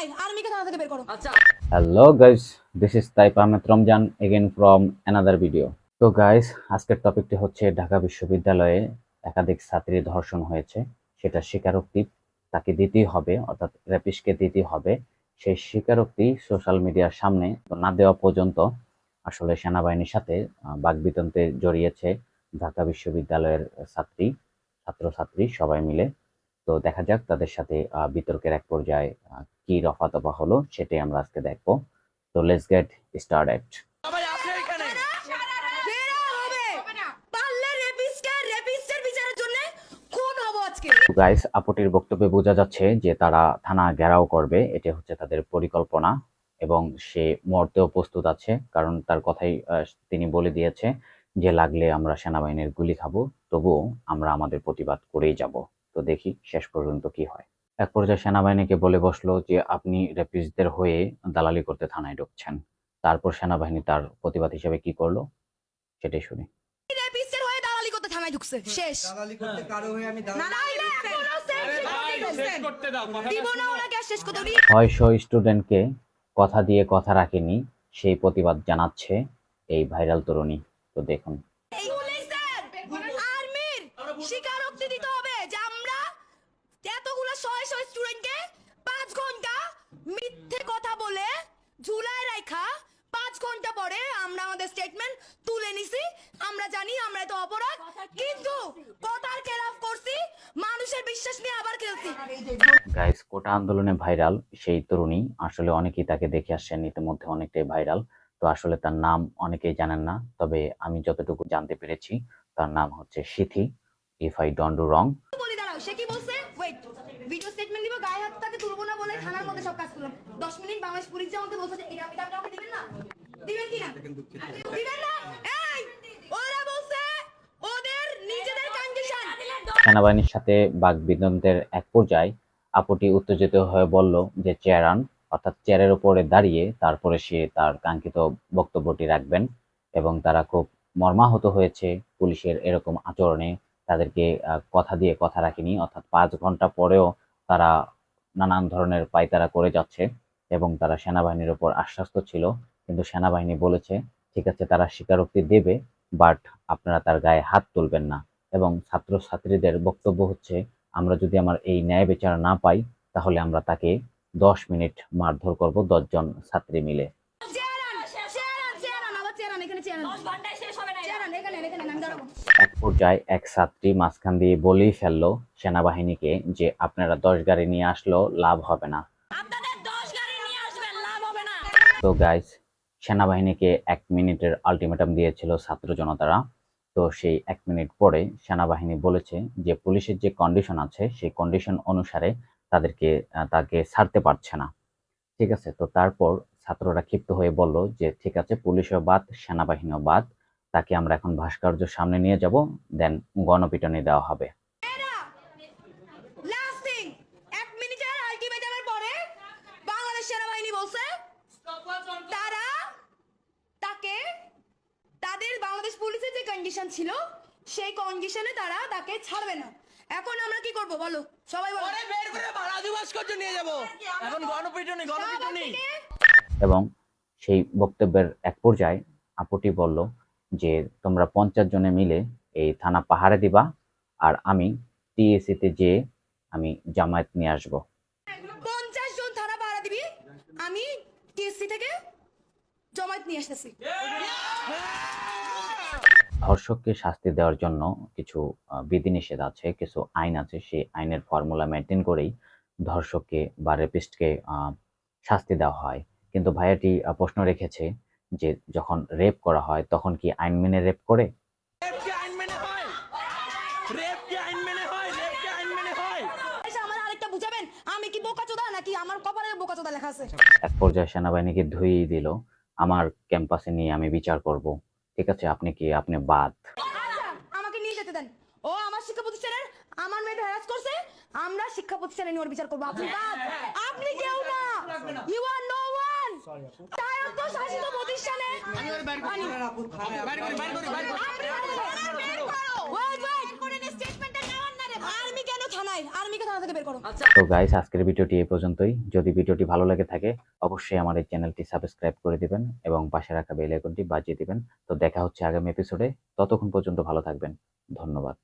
এই আর্মিকে থানা থেকে বের করো। Hello guys this is Taif Ahmed Ramzan again from another video তো গাইস আজকের টপিকটি হচ্ছে ঢাকা বিশ্ববিদ্যালয়ে একাধিক ছাত্রী ধর্ষণ হয়েছে। সেটা স্বীকারোক্তি তাকে দিতেই হবে অর্থাৎ র্যাপিস্টকে দিতেই হবে। সেই স্বীকারোক্তি সোশ্যাল মিডিয়ার সামনে না দেওয়া পর্যন্ত আসলে সেনাবাহিনীর সাথে আহ, বাকবিতন্তে জড়িয়েছে ঢাকা বিশ্ববিদ্যালয়ের ছাত্রী ছাত্রছাত্রী সবাই মিলে। তো দেখা যাক তাদের সাথে আহ, বিতর্কের এক পর্যায়ে কি রফাদফা হলো সেটাই আমরা আজকে দেখব। তো লেটস গেট স্টার্টেড গাইস আপুটির বক্তব্যে বোঝা যাচ্ছে যে তারা থানা ঘেরাও করবে এটা হচ্ছে তাদের পরিকল্পনা এবং সে মরতেও প্রস্তুত আছে কারণ তার কথাই আহ, তিনি বলে দিয়েছে যে লাগলে আমরা সেনাবাহিনীর গুলি খাব তবুও আমরা আমাদের প্রতিবাদ করেই যাব। তো দেখি শেষ পর্যন্ত কি হয়। এক পর্যায়ে সেনাবাহিনীকে বলে বসল যে আপনি রেপিসদের হয়ে দালালি করতে থানায় ঢুকছেন। তারপর সেনাবাহিনী তার প্রতিবাদ হিসেবে কি করল? সেটাই শুনি। রেপিস্টের হয়ে থানায় ঢুকছে শেষ। দালালি করতে কারও আমি না না এখনও শেষ দিব না ওনাকে আর শেষ করতে উনি ছয়শো স্টুডেন্টকে কথা দিয়ে কথা রাখেনি সেই প্রতিবাদ জানাচ্ছে এই ভাইরাল তরুণী। তো দেখুন এই পুলিশের আর্মির স্বীকারোক্তি দিতে হবে যে আমরা এতগুলো শয়ে শয়ে স্টুডেন্টকে পাঁচ ঘণ্টা মিথ্যে কথা বলে ঝুলায় রাখা পাঁচ ঘণ্টা পরে আমরা আমাদের স্টেটমেন্ট তুলে নিছি। আমরা জানি আমরা তো অপরাধ। কিন্তু কথার খেলাফ করছি মানুষের বিশ্বাস নিয়ে আবার খেলছি। গাইস কোটা আন্দোলনে ভাইরাল সেই তরুণী। আসলে অনেকেই তাকে দেখে আসছেন ইতিমধ্যে অনেকটাই ভাইরাল তো আসলে তার নাম অনেকেই জানেন না তবে আমি যতটুকু জানতে পেরেছি তার নাম হচ্ছে Sithi if I don't do wrong বলি দাঁড়াও সে কি বলছে? ওয়েট ভিডিও স্টেটমেন্ট দিব গায়ে হাত তাকে তুলবো না বলে থানার মধ্যে সব কাজ করলাম। দশ মিনিট বাংলাদেশ পুলিশ যে আমাকে বলছে এটা আপনি আমাকে দিবেন না? দিবেন কি না দিবেন না? এই ওরা বলছে ওদের নিজেদের কন্ডিশন সেনাবাহিনীর সাথে বাগবিদন্তের এক পর্যায়ে আপুটি উত্তেজিত হয়ে বলল যে চেয়ার আন অর্থাৎ চেয়ারের উপরে দাঁড়িয়ে তারপরে সে তার কাঙ্ক্ষিত বক্তব্যটি রাখবেন এবং তারা খুব মর্মাহত হয়েছে পুলিশের এরকম আচরণে। তাদেরকে আহ, কথা দিয়ে কথা রাখেনি অর্থাৎ পাঁচ ঘণ্টা পরেও তারা নানান ধরনের পায়তারা করে যাচ্ছে এবং তারা সেনাবাহিনীর উপর আশ্বস্ত ছিল। কিন্তু সেনাবাহিনী বলেছে ঠিক আছে তারা স্বীকারোক্তি দেবে বাট আপনারা তার গায়ে হাত তুলবেন না। এবং ছাত্রছাত্রীদের বক্তব্য হচ্ছে আমরা যদি আমার এই ন্যায় বিচার না পাই তাহলে আমরা তাকে দশ মিনিট মারধর করব দশজন ছাত্রী মিলে। চেয়ার আন চেয়ার আন চেয়ার আন আবার চেয়ার আন এখানে চেয়ার আন 10 ঘন্টায় শেষ হবে না চেয়ার আন এখানে এখানে আমি দাঁড়াবো এক পর্যায়ে এক ছাত্রী মাঝখান দিয়ে বলেই ফেলল সেনাবাহিনীকে যে আপনারা দশ গাড়ি নিয়ে আসলো লাভ হবে না। আপনাদের 10 গাড়ি নিয়ে আসবেন লাভ হবে না। তো গাইস সেনাবাহিনীকে এক মিনিটের আলটিমেটাম দিয়েছিল ছাত্র জনতারা। তো সেই এক মিনিট পরে সেনাবাহিনী বলেছে যে পুলিশের যে কন্ডিশন আছে, সেই কন্ডিশন অনুসারে তাদেরকে তাকে ছাড়তে পারছে না। ঠিক আছে? তো তারপর ছাত্ররা ক্ষিপ্ত হয়ে বলল যে, ঠিক আছে, পুলিশও বাদ, সেনাবাহিনীও বাদ, তাকে আমরা এখন ভাস্কর্য সামনে নিয়ে যাব, দেন গণপিটনি দেওয়া হবে লাস্টিং এক মিনিটের আলটিমেটামের পরে বাংলাদেশ সেনাবাহিনী বলছে তারা তাকে তাদের বাংলাদেশ পুলিশের যে কন্ডিশন ছিল সেই কন্ডিশনে তারা তাকে ছাড়বে না। এখন আমরা কি করব বলো? সবাই বলো। পরে বের করে বালাজি ভাস্কর্য নিয়ে যাব। এখন গণপিটুনি গণপিটুনি। এবং সেই বক্তব্যের এক পর্যায়ে আপুটি বলল যে তোমরা পঞ্চাশ জনে মিলে এই থানা পাহাড়ে দিবা আর আমি টিএসিতে যেয়ে আমি জামায়াত নিয়ে আসব। পঞ্চাশ জন থানা পাহারা দিবি আমি টিএসসি থেকে জমায়েত নিয়ে আসতেছি। ধর্ষককে শাস্তি দেওয়ার জন্য কিছু বিধিনিষেধ আছে কিছু আইন আছে সেই আইনের ফর্মুলা মেনটেন করেই ধর্ষককে বা রেপিস্টকে শাস্তি দেওয়া হয়। কিন্তু ভাইয়াটি প্রশ্ন রেখেছে যে যখন রেপ করা হয় তখন কি আইন মেনে রেপ করে? রেপ কি আইন মেনে হয়? রেপ কি আইন মেনে হয়? রেপ কি আইন মেনে হয়? এসে আমার আরেকটা বুঝাবেন? আমি কি বোকাচোদা নাকি? আমার কপালে বোকাচোদা লেখা আছে। এক পর্যায়ে সেনাবাহিনীকে ধুইয়ে দিল আমার ক্যাম্পাসে নিয়ে আমি বিচার করব। ঠিক আছে আপনি কি আপনি বাদ। আচ্ছা, আমাকে নিয়ে যেতে দেন। ও আমার শিক্ষা প্রতিষ্ঠানের আমার মেয়েটা হ্যারাস করছে আমরা শিক্ষা প্রতিষ্ঠানে নিয়ে ওর বিচার করব। আপনি বাদ। আপনি কেউ না। ইউ আর নো ওয়ান স্বায়ত্ত শাসিত প্রতিষ্ঠানে। আমি- ওর বাইরে করে। করি বাইরে করি বাইরে করি। আপনি বাইরে করো। থানায় আর্মিকে থানা থেকে বের করো। তো গাইস আজকের ভিডিওটি এই পর্যন্তই। যদি ভিডিওটি ভালো লাগে থাকে অবশ্যই আমার এই চ্যানেলটি সাবস্ক্রাইব করে দিবেন এবং পাশে রাখা বেল আইকনটি বাজিয়ে দিবেন। তো দেখা হচ্ছে আগামী এপিসোডে ততক্ষণ পর্যন্ত ভালো থাকবেন। ধন্যবাদ।